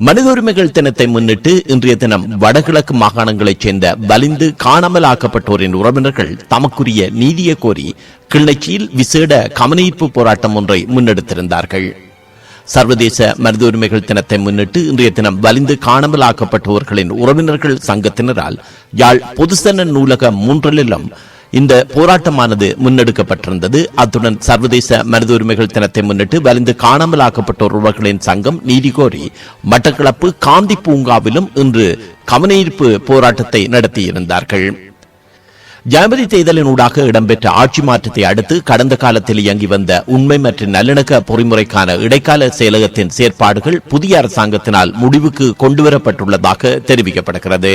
மனித உரிமைகள் தினத்தை முன்னிட்டு இன்றைய தினம் வடகிழக்கு மாகாணங்களைச் சேர்ந்த வலிந்து காணாமல் ஆக்கப்பட்டோரின் உறவினர்கள் தமக்குரிய நீதியை கோரி கிள்ளச்சியில் விசேட கவனஈர்ப்பு போராட்டம் ஒன்றை முன்னெடுத்திருந்தார்கள். சர்வதேச மனித உரிமைகள் தினத்தை முன்னிட்டு இன்றைய தினம் வலிந்து காணாமல் ஆக்கப்பட்டவர்களின் உறவினர்கள் சங்கத்தினரால் யாழ் பொதுசன நூலக மூன்றலிலும் இந்த போராட்டமானது முன்னெடுக்கப்பட்டிருந்தது. அத்துடன் சர்வதேச மனித உரிமைகள் தினத்தை முன்னிட்டு வலிந்து காணாமல் ஆக்கப்பட்டோர்களின் சங்கம் நீதி கோரி மட்டக்களப்பு காந்தி பூங்காவிலும் இன்று கவனஈர்ப்பு போராட்டத்தை நடத்தியிருந்தார்கள். ஜனவரி தேர்தலினூடாக இடம்பெற்ற ஆட்சி மாற்றத்தை அடுத்து கடந்த காலத்தில் இயங்கி வந்த உண்மை மற்றும் நல்லிணக்க பொறிமுறைக்கான இடைக்கால செயலகத்தின் செயற்பாடுகள் புதிய அரசாங்கத்தினால் முடிவுக்கு கொண்டுவரப்பட்டுள்ளதாக தெரிவிக்கப்படுகிறது.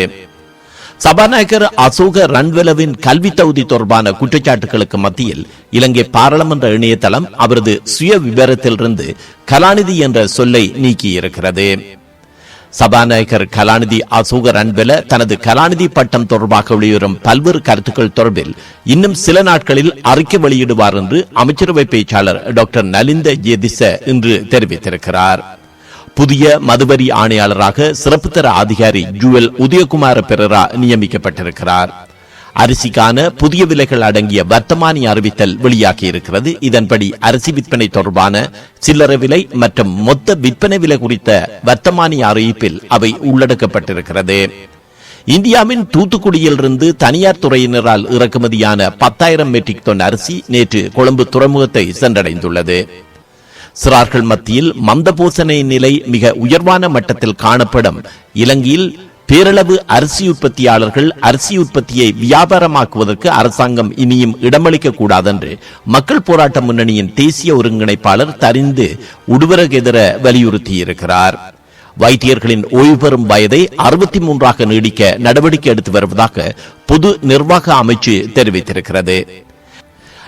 சபாநாயகர் அசோக ரன்வெலவின் கல்வி தகுதி தொடர்பான குற்றச்சாட்டுகளுக்கு மத்தியில் இலங்கை பாராளுமன்ற இணையதளம் அவரது சுய விவரத்திலிருந்து கலாநிதி என்ற சொல்லை நீக்கியிருக்கிறது. சபாநாயகர் கலாநிதி அசோக ரன்வெல தனது கலாநிதி பட்டம் தொடர்பாக வெளிவரும் பல்வேறு கருத்துக்கள் தொடர்பில் இன்னும் சில நாட்களில் அறிக்கை வெளியிடுவார் என்று அமைச்சரவை பேச்சாளர் டாக்டர் நலிந்த ஜெதிச இன்று தெரிவித்திருக்கிறார். புதிய மதுவரி ஆணையாளராக சிறப்பு தர அதிகாரி ஜுவல் உதயகுமார பெரரா நியமிக்கப்பட்டிருக்கிறார். அரிசிக்கான புதிய விலைகள் அடங்கிய வர்த்தமானி அறிவித்தல் வெளியாகி இருக்கிறது இதன்படி அரிசி விற்பனை தொடர்பான சில்லறை விலை மற்றும் மொத்த விற்பனை விலை குறித்த வர்த்தமானி அறிவிப்பில் அவை உள்ளடக்கப்பட்டிருக்கிறது. இந்தியாவின் தூத்துக்குடியிலிருந்து தனியார் துறையினரால் இறக்குமதியான பத்தாயிரம் மெட்ரிக் டன் அரிசி நேற்று கொழும்பு துறைமுகத்தை சென்றடைந்துள்ளது. சிறார்கள் மத்தியில் மந்தபோசனை நிலை மிக உயர்வான மட்டத்தில் காணப்படும். இலங்கையில் பேரளவு அரிசி உற்பத்தியாளர்கள் அரிசி உற்பத்தியை வியாபாரமாக்குவதற்கு அரசாங்கம் இனியும் இடமளிக்க கூடாதென்று மக்கள் போராட்ட முன்னணியின் தேசிய ஒருங்கிணைப்பாளர் தரிந்து உடுவரகெதிர வலியுறுத்தியிருக்கிறார். வைத்தியர்களின் ஓய்வு பெறும் வயதை அறுபத்தி மூன்றாக நீடிக்க நடவடிக்கை எடுத்து வருவதாக பொது நிர்வாக அமைச்சு தெரிவித்திருக்கிறது.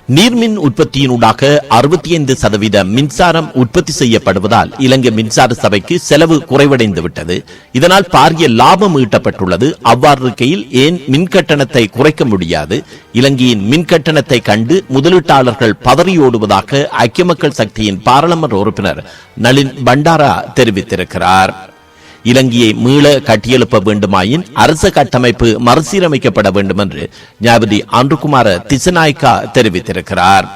நீர்மின் உற்பத்தியினூடாக அறுபத்தி ஐந்து சதவீத மின்சாரம் உற்பத்தி செய்யப்படுவதால் இலங்கை மின்சார சபைக்கு செலவு குறைவடைந்து விட்டது இதனால் பாரிய லாபம் ஈட்டப்பட்டுள்ளது. அவ்வாறு இருக்கையில் ஏன் மின் கட்டணத்தை குறைக்க முடியாது? இலங்கையின் மின் கட்டணத்தை கண்டு முதலீட்டாளர்கள் பதறியோடுவதாக ஐக்கிய மக்கள் சக்தியின் பாராளுமன்ற உறுப்பினர் நளின் பண்டாரா தெரிவித்திருக்கிறார். இலங்கையை மீள கட்டியெழுப்ப வேண்டுமாயின் அரச கட்டமைப்பு மறுசீரமைக்கப்பட வேண்டும் என்று ஞாபதி அன்றுகுமார திசநாய்கா தெரிவித்திருக்கிறார்.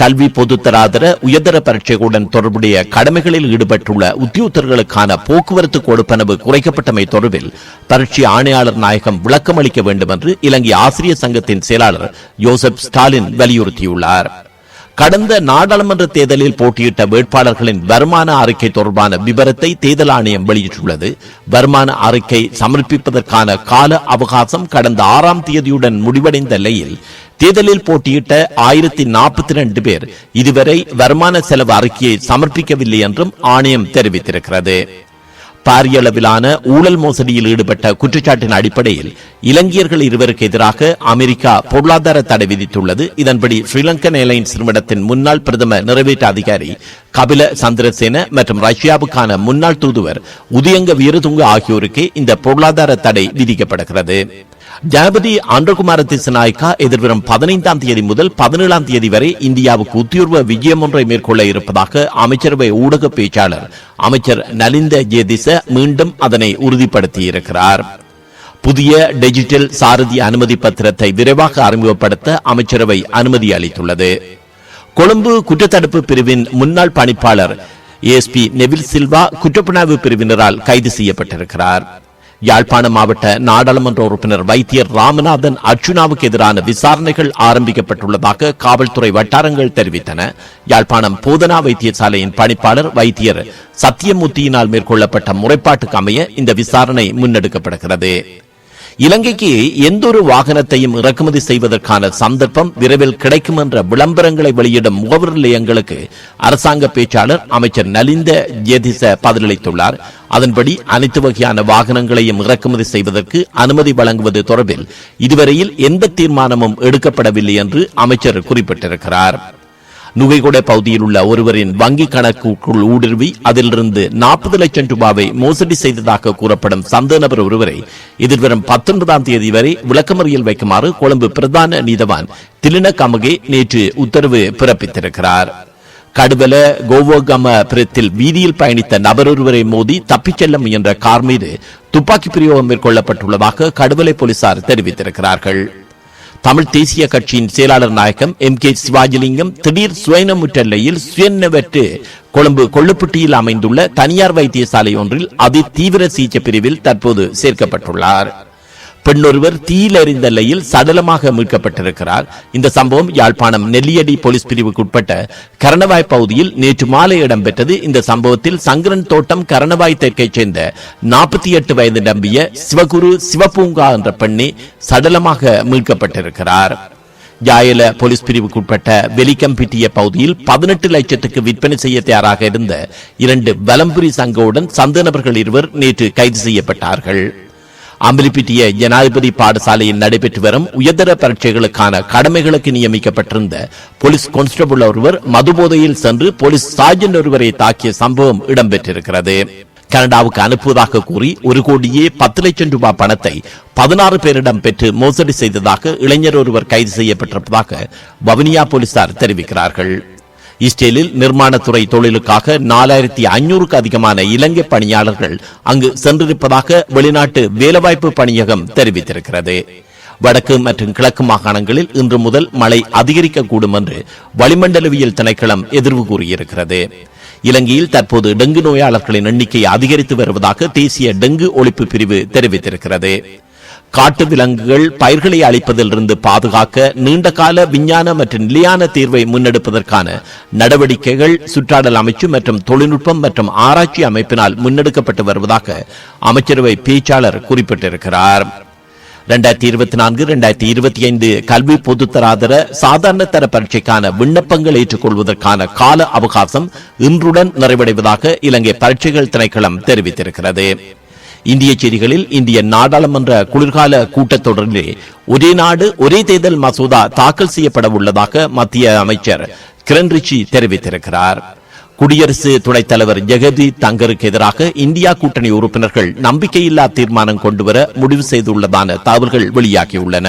கல்வி பொதுத்தராதர உயர்தர பரீட்சைகளுடன் தொடர்புடைய கடமைகளில் ஈடுபட்டுள்ள உத்தியோகர்களுக்கான போக்குவரத்து கொடுப்பனவு குறைக்கப்பட்டமை தொடர்பில் பரீட்சை ஆணையாளர் நாயகம் விளக்கம் அளிக்க வேண்டும் என்று இலங்கை ஆசிரியர் சங்கத்தின் செயலாளர் யோசப் ஸ்டாலின் வலியுறுத்தியுள்ளார். கடந்த நாடாளுமன்ற தேர்தலில் போட்டியிட்ட வேட்பாளர்களின் வருமான அறிக்கை தொடர்பான விவரத்தை தேர்தல் ஆணையம் வெளியிட்டுள்ளது. வருமான அறிக்கை சமர்ப்பிப்பதற்கான கால அவகாசம் கடந்த ஆறாம் தேதியுடன் முடிவடைந்த நிலையில் தேர்தலில் போட்டியிட்ட ஆயிரத்தி நாற்பத்தி ரெண்டு பேர் இதுவரை வருமான செலவு அறிக்கையை சமர்ப்பிக்கவில்லை என்றும் ஆணையம் தெரிவித்திருக்கிறது. பாரிய அளவிலான ஊழல் மோசடியில் ஈடுபட்ட குற்றச்சாட்டின் அடிப்படையில் இலங்கையர்கள் இருவருக்கு எதிராக அமெரிக்கா பொருளாதார தடை விதித்துள்ளது. இதன்படி ஸ்ரீலங்கன் ஏர்லைன்ஸ் நிறுவனத்தின் முன்னாள் பிரதம நிறைவேற்று அதிகாரி கபில சந்திரசேன மற்றும் ரஷ்யாவுக்கான முன்னாள் தூதுவர் உதயங்க வீரதுங்க ஆகியோருக்கு இந்த பொருளாதார தடை விதிக்கப்படுகிறது. ஜனபதி ஆண்டகுமார திசநாயக்கா எதிர்வரும் பதினைந்தாம் தேதி முதல் பதினேழாம் தேதி வரை இந்தியாவுக்கு உத்தியோர்வ விஜயம் ஒன்றை மேற்கொள்ள இருப்பதாக அமைச்சரவை ஊடக பேச்சாளர் அமைச்சர் நலிந்த ஜேதிச மீண்டும் அதனை உறுதிப்படுத்தியிருக்கிறார். புதிய டிஜிட்டல் சாரதி அனுமதி பத்திரத்தை விரைவாக அறிமுகப்படுத்த அமைச்சரவை அனுமதி அளித்துள்ளது. கொழும்பு குற்றத்தடுப்பு பிரிவின் முன்னாள் பணிப்பாளர் ஏஎஸ்பி நெவில் சில்வா குற்றப்புணர்வு பிரிவினரால் கைது செய்யப்பட்டிருக்கிறார். யாழ்ப்பாண மாவட்ட நாடாளுமன்ற உறுப்பினர் வைத்தியர் ராமநாதன் அர்ச்சுனாவுக்கு எதிரான விசாரணைகள் ஆரம்பிக்கப்பட்டுள்ளதாக காவல்துறை வட்டாரங்கள் தெரிவித்தன. யாழ்ப்பாணம் போதனா வைத்தியசாலையின் பணிப்பாளர் வைத்தியர் சத்தியமூர்த்தியினால் மேற்கொள்ளப்பட்ட முறைப்பாட்டுக்கு அமைய இந்த விசாரணை முன்னெடுக்கப்படுகிறது. இலங்கைக்கு எந்தொரு வாகனத்தையும் இறக்குமதி செய்வதற்கான சந்தர்ப்பம் விரைவில் கிடைக்கும் என்ற விளம்பரங்களை வெளியிடும் முகவர் நிலையங்களுக்கு அரசாங்க பேச்சாளர் அமைச்சர் நலிந்த ஜெதிச பதிலளித்துள்ளார். அதன்படி அனைத்து வகையான வாகனங்களையும் இறக்குமதி செய்வதற்கு அனுமதி வழங்குவது தொடர்பில் இதுவரையில் எந்த தீர்மானமும் எடுக்கப்படவில்லை என்று அமைச்சர் குறிப்பிட்டிருக்கிறார். நுகைகொடை பகுதியில் உள்ள ஒருவரின் வங்கி கணக்குக்குள் ஊடுருவி அதிலிருந்து நாற்பது லட்சம் ரூபாவை மோசடி செய்ததாக கூறப்படும் சந்தேக நபர் ஒருவரை எதிர்வரும் பத்தொன்பதாம் தேதி வரை விளக்கமறியல் வைக்குமாறு கொழும்பு பிரதான நீதவான் திலின கமகே நேற்று உத்தரவு பிறப்பித்திருக்கிறார். கடுவல கோவோகம பிரத்தில் வீதியில் பயணித்த நபர் ஒருவரை மோதி தப்பிச் செல்ல முயன்ற கார் மீது துப்பாக்கி பிரயோகம் மேற்கொள்ளப்பட்டுள்ளதாக கடுவலை போலீசார் தெரிவித்திருக்கிறார்கள். தமிழ் தேசிய கட்சியின் செயலாளர் நாயகம் எம் கே சிவாஜிலிங்கம் திடீர் சுயநமுற்றல்லையில் சுயநவற்று கொழும்பு கொள்ளுப்பட்டியில் அமைந்துள்ள தனியார் வைத்தியசாலை ஒன்றில் அதி தீவிர சிகிச்சை பிரிவில் தற்போது சேர்க்கப்பட்டுள்ளார். பெண்ணொருவர் தீயில் எறிந்த நிலையில் சடலமாக மீட்கப்பட்டிருக்கிறார். இந்த சம்பவம் யாழ்ப்பாணம் நெல்லியடி போலீஸ் பிரிவுக்குட்பட்ட கரணவாய் பகுதியில் நேற்று மாலை இடம்பெற்றது. இந்த சம்பவத்தில் சங்கரன் தோட்டம் கரணவாய் தெற்கைச் சேர்ந்த நாற்பத்தி எட்டு வயது நம்பிய சிவகுரு சிவபூங்கா என்ற பெண்ணே சடலமாக மீட்கப்பட்டிருக்கிறார். ஜாயல போலீஸ் பிரிவுக்குட்பட்ட வெலிக்கம்பிட்டிய பகுதியில் பதினெட்டு லட்சத்துக்கு விற்பனை செய்ய தயாராக இருந்த இரண்டு வலம்புரி சங்கவுடன் சந்தநபர்கள் இருவர் நேற்று கைது செய்யப்பட்டார்கள். அம்பலிப்பிட்டிய ஜனாதிபதி பாடசாலையில் நடைபெற்று வரும் உயர்தர பரீட்சைகளுக்கான கடமைகளுக்கு நியமிக்கப்பட்டிருந்த போலீஸ் கான்ஸ்டபிள் ஒருவர் மதுபோதையில் சென்று போலீஸ் சார்ஜன் ஒருவரை தாக்கிய சம்பவம் இடம்பெற்றிருக்கிறது. கனடாவுக்கு அனுப்புவதாக கூறி ஒரு கோடியே பத்து லட்சம் ரூபாய் பணத்தை பதினாறு பேரிடம் பெற்று மோசடி செய்ததாக இளைஞர் ஒருவர் கைது செய்யப்பட்டிருப்பதாக வவுனியா போலீசார் தெரிவிக்கிறார்கள். இஸ்ரேலில் நிர்மாணத்துறை தொழிலுக்காக நாலாயிரத்தி ஐநூறுக்கு அதிகமான இலங்கை பணியாளர்கள் அங்கு சென்றிருப்பதாக வெளிநாட்டு வேலைவாய்ப்பு பணியகம் தெரிவித்திருக்கிறது. வடக்கு மற்றும் கிழக்கு மாகாணங்களில் இன்று முதல் மழை அதிகரிக்கக்கூடும் என்று வளிமண்டலவியல் திணைக்களம் எதிர்வு கூறியிருக்கிறது. இலங்கையில் தற்போது டெங்கு நோயாளர்களின் எண்ணிக்கை அதிகரித்து வருவதாக தேசிய டெங்கு ஒழிப்பு பிரிவு தெரிவித்திருக்கிறது. காட்டு விலங்குகள் பயிர்களை அழிப்பதிலிருந்து பாதுகாக்க நீண்டகால விஞ்ஞான மற்றும் நிலையான தீர்வை முன்னெடுப்பதற்கான நடவடிக்கைகள் சுற்றாடல் அமைச்சு மற்றும் தொழில்நுட்பம் மற்றும் ஆராய்ச்சி அமைப்பினால் முன்னெடுக்கப்பட்டு வருவதாக அமைச்சரவை பேச்சாளர் குறிப்பிட்டிருக்கிறார். இரண்டாயிரத்தி இருபத்தி நான்கு இரண்டாயிரத்தி இருபத்தி ஐந்து கல்வி பொதுத்தராதர சாதாரண தர பரீட்சைக்கான விண்ணப்பங்கள் ஏற்றுக்கொள்வதற்கான கால அவகாசம் இன்றுடன் நிறைவடைவதாக இலங்கை பரீட்சைகள் திணைக்களம் தெரிவித்திருக்கிறது. இந்திய செய்திகளில் இந்திய நாடாளுமன்ற குளிர்கால கூட்டத்தொடரிலே ஒரே நாடு ஒரே தேர்தல் மசோதா தாக்கல் செய்யப்பட உள்ளதாக மத்திய அமைச்சர் கிரண் ரிச்சி தெரிவித்திருக்கிறார். குடியரசு துணைத் தலைவர் ஜெகதி தங்கருக்கு எதிராக இந்தியா கூட்டணி உறுப்பினர்கள் நம்பிக்கையில்லா தீர்மானம் கொண்டுவர முடிவு செய்துள்ளதான தகவல்கள் வெளியாகியுள்ளன.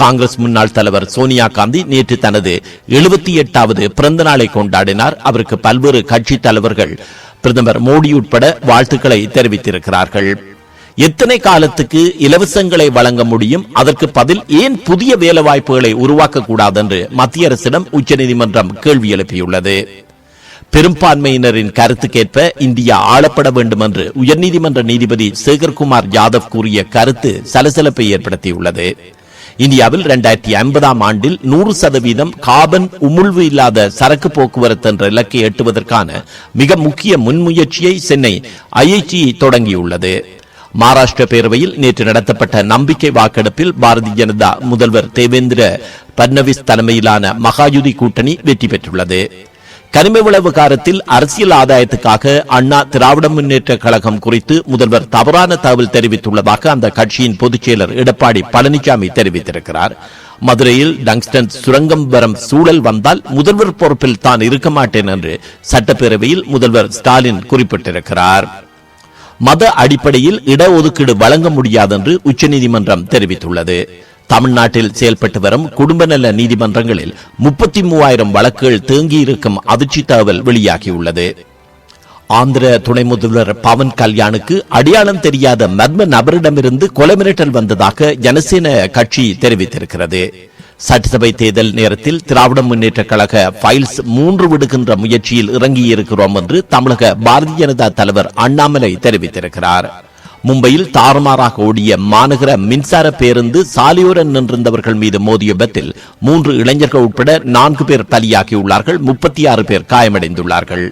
காங்கிரஸ் முன்னாள் தலைவர் சோனியா காந்தி நேற்று தனது எழுபத்தி எட்டாவது பிறந்த நாளை கொண்டாடினார். அவருக்கு பல்வேறு கட்சி தலைவர்கள் பிரதமர் மோடி உட்பட வாழ்த்துக்களை தெரிவித்திருக்கிறார்கள். எத்தனை காலத்துக்கு இலவசங்களை வழங்க முடியும்? அதற்கு பதில் ஏன் புதிய வேலை வாய்ப்புகளை உருவாக்க கூடாது என்று மத்திய அரசிடம் உச்சநீதிமன்றம் கேள்வி எழுப்பியுள்ளது. பெரும்பான்மையினரின் கருத்துக்கேற்ப இந்தியா ஆளப்பட வேண்டும் என்று உயர்நீதிமன்ற நீதிபதி சேகர்குமார் யாதவ் கூறிய கருத்து சலசலப்பை ஏற்படுத்தியுள்ளது. இந்தியாவில் இரண்டாயிரத்தி ஐம்பதாம் ஆண்டில் நூறு சதவீதம் காபன் உமிழ்வு இல்லாத சரக்கு போக்குவரத்து என்ற இலக்கை எட்டுவதற்கான மிக முக்கிய முன்முயற்சியை சென்னை ஐஐடி தொடங்கியுள்ளது. மகாராஷ்டிர பேரவையில் நேற்று நடத்தப்பட்ட நம்பிக்கை வாக்கெடுப்பில் பாரதிய ஜனதா முதல்வர் தேவேந்திர பட்னவிஸ் தலைமையிலான மகாயுதி கூட்டணி வெற்றி பெற்றுள்ளது. கனிம வள அரசியல் ஆதாயத்துக்காக அண்ணா திராவிட முன்னேற்ற கழகம் குறித்து முதல்வர் தவறான தகவல் தெரிவித்துள்ளதாக அந்த கட்சியின் பொதுச் செயலர் எடப்பாடி பழனிசாமி தெரிவித்திருக்கிறார். மதுரையில் டங்ஸ்டன் சுரங்கம் வரும் சூழல் வந்தால் முதல்வர் பொறுப்பில் தான் இருக்க மாட்டேன் என்று சட்டப்பேரவையில் முதல்வர் ஸ்டாலின் குறிப்பிட்டிருக்கிறார். மத அடிப்படையில் இடஒதுக்கீடு வழங்க முடியாது என்று உச்சநீதிமன்றம் தெரிவித்துள்ளது. தமிழ்நாட்டில் செயல்பட்டு வரும் குடும்ப நல நீதிமன்றங்களில் முப்பத்தி மூவாயிரம் வழக்குகள் தேங்கியிருக்கும் அதிர்ச்சி தகவல் வெளியாகியுள்ளது. ஆந்திர துணை முதல்வர் பவன் கல்யாணுக்கு அடையாளம் தெரியாத மர்ம நபரிடமிருந்து கொலை மிரட்டல் வந்ததாக ஜனசேன கட்சி தெரிவித்திருக்கிறது. சட்டசபை தேர்தல் நேரத்தில் திராவிட முன்னேற்ற கழக ஃபைல்ஸ் மூன்று விடுகின்ற முயற்சியில் இறங்கியிருக்கிறோம் என்று தமிழக பாரதிய ஜனதா தலைவர் அண்ணாமலை தெரிவித்திருக்கிறார். மும்பையில் தாறுமாறாக ஓடிய மாநகர மின்சார பேருந்து சாலையோரம் நின்றிருந்தவர்கள் மீது மோதிய விபத்தில் மூன்று இளைஞர்கள் உட்பட நான்கு பேர் பலியாகியுள்ளார்கள். முப்பத்தி ஆறு பேர் காயமடைந்துள்ளார்கள்.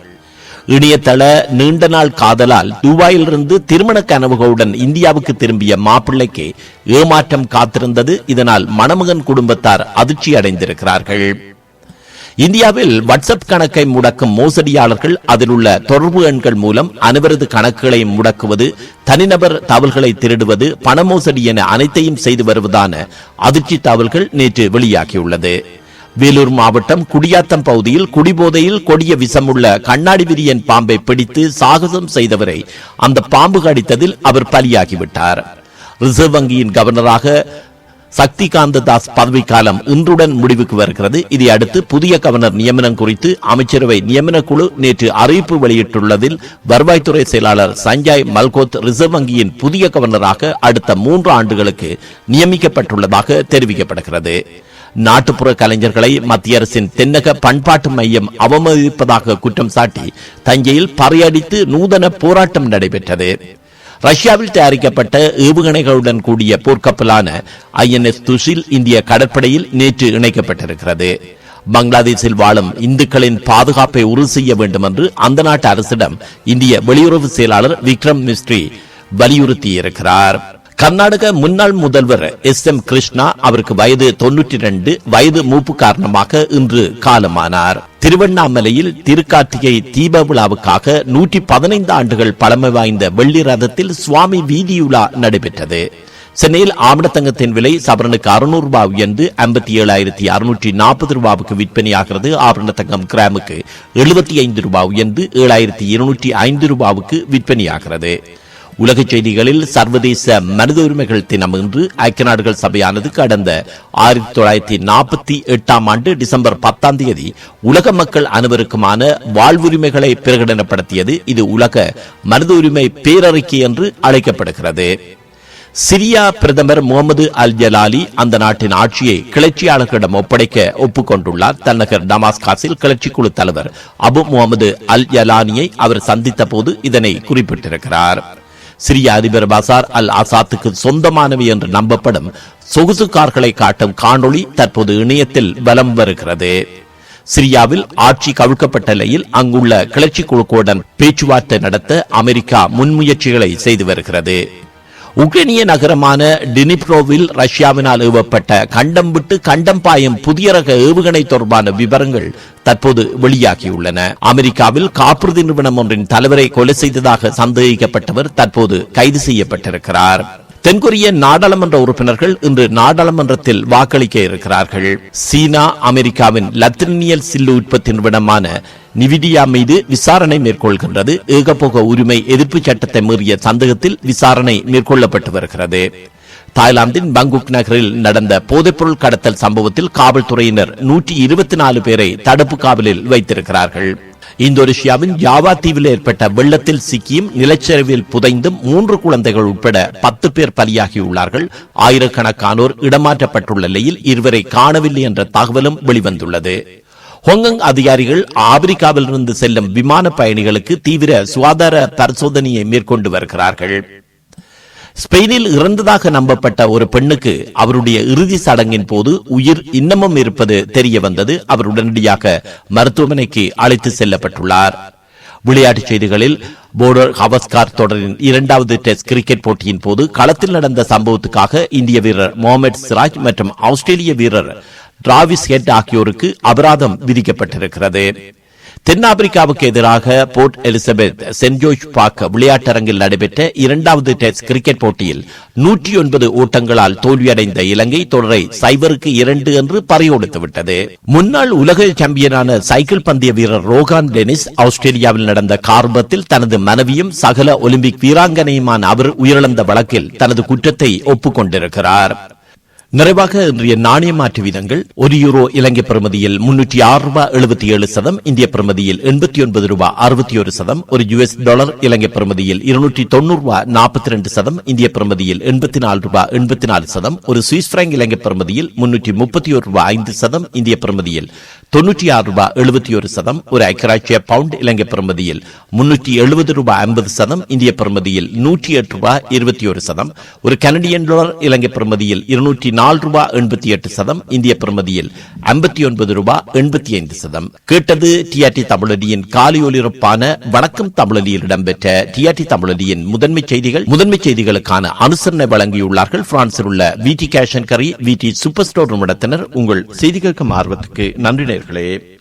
இணையதள நீண்ட நாள் காதலால் துபாயிலிருந்து திருமண கனவுகளுடன் இந்தியாவுக்கு திரும்பிய மாப்பிள்ளைக்கு ஏமாற்றம் காத்திருந்தது. இதனால் மணமகன் குடும்பத்தார் அதிர்ச்சி அடைந்திருக்கிறார்கள் இந்தியாவில் வாட்ஸ்அப் கணக்கை முடக்கும் மோசடியாளர்கள் அதில் உள்ள தொடர்பு எண்கள் மூலம் அனைவரது கணக்குகளை முடக்குவது தனிநபர் தகவல்களை திருடுவது பண மோசடி என அனைத்தையும் செய்து வருவதான அதிர்ச்சி தகவல்கள் நேற்று வெளியாகியுள்ளது. வேலூர் மாவட்டம் குடியாத்தம் பகுதியில் குடிபோதையில் கொடிய விஷமுள்ள கண்ணாடி விரியன் பாம்பை பிடித்து சாகசம் செய்தவரை அந்த பாம்பு கடித்ததில் அவர் பலியாகிவிட்டார். ரிசர்வ் வங்கியின் கவர்னராக சக்திகாந்த தாஸ் பதவிக்காலம் இன்றுடன் முடிவுக்கு வருகிறது. இதை அடுத்து புதிய கவர்னர் நியமனம் குறித்து அமைச்சரவை நியமன குழு நேற்று அறிவிப்பு வெளியிட்டுள்ளதில் வருவாய்த்துறை செயலாளர் சஞ்சய் மல்கோத் ரிசர்வ் வங்கியின் புதிய கவர்னராக அடுத்த மூன்று ஆண்டுகளுக்கு நியமிக்கப்பட்டுள்ளதாக தெரிவிக்கப்படுகிறது. நாட்டுப்புற கலைஞர்களை மத்திய அரசின் தென்னக பண்பாட்டு மையம் அவமதிப்பதாக குற்றம் சாட்டி தஞ்சையில் பறையடித்து நூதன போராட்டம் நடைபெற்றது. ரஷ்யாவில் தயாரிக்கப்பட்ட ஏவுகணைகளுடன் கூடிய போர்க்கப்பலான ஐஎன்எஸ் துஷில் இந்திய கடற்படையில் நேற்று இணைக்கப்பட்டிருக்கிறது. பங்களாதேஷில் வாழும் இந்துக்களின் பாதுகாப்பை உறுதி செய்ய வேண்டும் என்று அந்த நாட்டு அரசிடம் இந்திய வெளியுறவு செயலாளர் விக்ரம் மிஸ்ரி வலியுறுத்தியிருக்கிறார். கர்நாடக முன்னாள் முதல்வர் எஸ் எம் கிருஷ்ணா அவருக்கு வயது தொன்னூற்றி ரெண்டு வயது மூப்பு காரணமாக இன்று காலமானார். திருவண்ணாமலையில் திருக்கார்த்திகை தீப விழாவுக்காக நூற்றி பதினைந்து ஆண்டுகள் பழமை வாய்ந்த வெள்ளி ரதத்தில் சுவாமி வீதியுலா நடைபெற்றது. சென்னையில் ஆவணத்தங்கத்தின் விலை சவரனுக்கு அறுநூறு ரூபாய் உயர்ந்து ஐம்பத்தி ஏழாயிரத்தி அறுநூற்றி நாற்பது ரூபாவுக்கு விற்பனையாகிறது. ஆபரணத்தங்கம் கிராமுக்கு எழுபத்தி ஐந்து ரூபாய் உயர்ந்து ஏழாயிரத்தி இருநூற்றி ஐந்து ரூபாவுக்கு விற்பனையாகிறது. உலக செய்திகளில் சர்வதேச மனித உரிமைகள் தினம் இன்று ஐக்கிய நாடுகள் சபையானது கடந்த ஆயிரத்தி தொள்ளாயிரத்தி நாற்பத்தி எட்டாம் ஆண்டு டிசம்பர் பத்தாம் தேதி உலக மக்கள் அனைவருக்குமான வாழ்வுரிமைகளை பிரகடனப்படுத்தியது. இது உலக மனித உரிமை பேரறிக்கை என்று அழைக்கப்படுகிறது. சிரியா பிரதமர் முகமது அல் ஜலாலி அந்த நாட்டின் ஆட்சியை கிளர்ச்சியாளர்களிடம் ஒப்படைக்க ஒப்புக்கொண்டுள்ளார். தலைநகர் டமாஸ்காஸில் கிளர்ச்சி குழு தலைவர் அபு முகமது அல் ஜலானியை அவர் சந்தித்த போது இதனை குறிப்பிட்டிருக்கிறார். சிரிய அதிபர் பசார் அல் ஆசாத்துக்கு சொந்தமானவை என்று நம்பப்படும் சொகுசு கார்களை காட்டும் காணொளி தற்போது இணையத்தில் வலம் வருகிறது. சிரியாவில் ஆட்சி கவிழ்க்கப்பட்ட நிலையில் அங்குள்ள கிளர்ச்சி குழுக்களுடன் பேச்சுவார்த்தை நடத்த அமெரிக்கா முன்முயற்சிகளை செய்து வருகிறது. உக்ரைனிய நகரமான டினிப்ரோவில் ரஷ்யாவினால் ஏவப்பட்ட கண்டம் விட்டு கண்டம் பாயும் புதிய ரக ஏவுகணை தொடர்பான விவரங்கள் தற்போது வெளியாகியுள்ளன. அமெரிக்காவில் காப்புறுதி நிறுவனம் ஒன்றின் தலைவரை கொலை செய்ததாக சந்தேகிக்கப்பட்டவர் தற்போது கைது செய்யப்பட்டிருக்கிறார். தென்கொரிய நாடாளுமன்ற உறுப்பினர்கள் இன்று நாடாளுமன்றத்தில் வாக்களிக்க இருக்கிறார்கள். சீனா அமெரிக்காவின் லத்தினியல் சில்லு உற்பத்தி நிறுவனமான நிவிடியா மீது விசாரணை மேற்கொள்கின்றது. ஏகபோக உரிமை எதிர்ப்பு சட்டத்தை மீறிய சந்தேகத்தில் விசாரணை மேற்கொள்ளப்பட்டு வருகிறது. தாய்லாந்தின் பங்குக் நகரில் நடந்த போதைப்பொருள் கடத்தல் சம்பவத்தில் காவல்துறையினர் நூற்றி இருபத்தி நாலு பேரை தடுப்பு காவலில் வைத்திருக்கிறார்கள். இந்தோனேஷியாவின் ஜாவா தீவில் ஏற்பட்ட வெள்ளத்தில் சிக்கியும் நிலச்சரிவில் புதைந்தும் மூன்று குழந்தைகள் உட்பட பத்து பேர் பலியாகியுள்ளார்கள். ஆயிரக்கணக்கானோர் இடமாற்றப்பட்டுள்ள நிலையில் இருவரை காணவில்லை என்ற தகவலும் வெளிவந்துள்ளது. ஹொங்கங் அதிகாரிகள் ஆப்பிரிக்காவிலிருந்து செல்லும் விமான பயணிகளுக்கு தீவிர சுகாதார பரிசோதனையை மேற்கொண்டு வருகிறார்கள். ஸ்பெயினில் இறந்ததாக நம்பப்பட்ட ஒரு பெண்ணுக்கு அவருடைய இறுதி சடங்கின் போது உயிர் இன்னமும் இருப்பது தெரிய வந்தது. அவர் உடனடியாக மருத்துவமனைக்கு அழைத்து செல்லப்பட்டுள்ளார். விளையாட்டுச் செய்திகளில் போர்டர் ஹவஸ்கார் தொடரின் இரண்டாவது டெஸ்ட் கிரிக்கெட் போட்டியின் போது களத்தில் நடந்த சம்பவத்துக்காக இந்திய வீரர் மொஹமட் சிராஜ் மற்றும் ஆஸ்திரேலிய வீரர் டிராவிஸ் ஹெட் ஆகியோருக்கு அபராதம் விதிக்கப்பட்டிருக்கிறது. தென்னாப்பிரிக்காவுக்கு எதிராக Port Elizabeth Saint George park விளையாட்டரங்கில் நடைபெற்ற இரண்டாவது டெஸ்ட் கிரிக்கெட் போட்டியில் நூற்றி ஒன்பது ஓட்டங்களால் தோல்வியடைந்த இலங்கை தொடரை சைபருக்கு இரண்டு என்று பறையொடுத்துவிட்டது முன்னாள் உலக சாம்பியனான சைக்கிள் பந்தய வீரர் ரோகான் டெனிஸ் ஆஸ்திரேலியாவில் நடந்த கார்பத்தில் தனது மனைவியும் சகல ஒலிம்பிக் வீராங்கனையுமான அவர் உயிரிழந்த வழக்கில் தனது குற்றத்தை ஒப்புக்கொண்டிருக்கிறார். நிறைவாக இன்றைய நாணய மாற்று வீதங்கள் ஒரு யூரோ இலங்கை பிரமதியில் முன்னூற்றி ஆறு ரூபாய் எழுபத்தி ஏழு சதம் இந்திய பிரமதியில் எண்பத்தி ஒன்பது ரூபாய் அறுபத்தி ஒரு சதம் ஒரு யுஎஸ் டாலர் இலங்கை பிரமதியில் இருநூற்றி தொண்ணூறு ரூபாய் நாற்பத்தி ரெண்டு சதம் இந்திய பிரமதியில் எண்பத்தி நாலு ரூபாய் எண்பத்தி நாலு சதம் ஒரு சுவிஸ் பிராங்க் இலங்கை பிரமதியில் முன்னூற்றி முப்பத்தி ஒரு ரூபாய் ஐந்து சதம் இந்திய பிரமதியில் தொன்னூற்றி ஆறு ரூபாய் எழுபத்தி ஒரு சதம் ஒரு ஐக்கராட்சிய பவுண்ட் இலங்கை பிரமதியில் முன்னூற்றி எழுபது ரூபாய் ஐம்பது சதம் இந்திய பிரமதியில் நூற்றி எட்டு ரூபாய் இருபத்தி ஒரு சதம் ஒரு கனடியன் டாலர் இலங்கை பிரமதியில் இருநூற்றி நாலு ரூபாய் எண்பத்தி எட்டு சதம் இந்திய பிரமதியில் ஐம்பத்தி ஒன்பது ரூபாய் எண்பத்தி ஐந்து சதம். கேட்டது டிஆர்டி தமிழடியின் காலி ஒலிரப்பான வணக்கம் தமிழலியில் இடம்பெற்ற டிஆர்டி தமிழடியின் முதன்மை செய்திகள். முதன்மை செய்திகளுக்கான அனுசரணை வழங்கியுள்ளார்கள். பிரான்சில் உள்ள விடி கேஷன் கரி விடி சூப்பர் ஸ்டோர் நிறுவனத்தினர். உங்கள் செய்திகளுக்கும் ஆர்வத்துக்கு நன்றி நேர்களே.